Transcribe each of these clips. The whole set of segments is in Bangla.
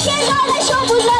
শেষ হবে সবুজ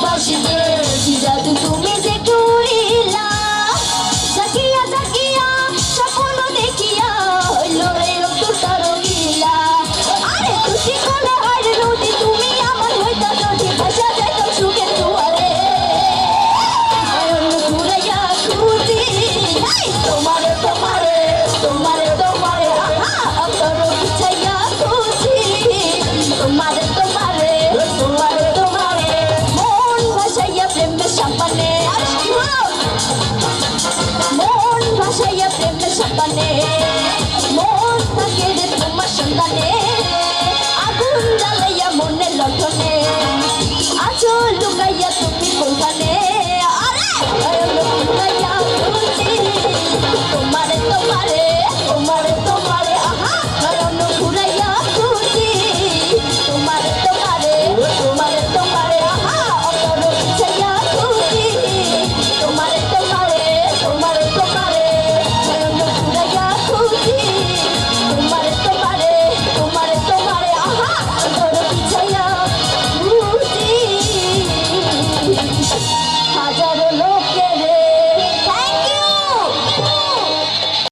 সেই প্রেমের সন্তানে মন থাকে রে তোমার সন্তানে আগুন জ্বালাইয়া মনের লটনে আচল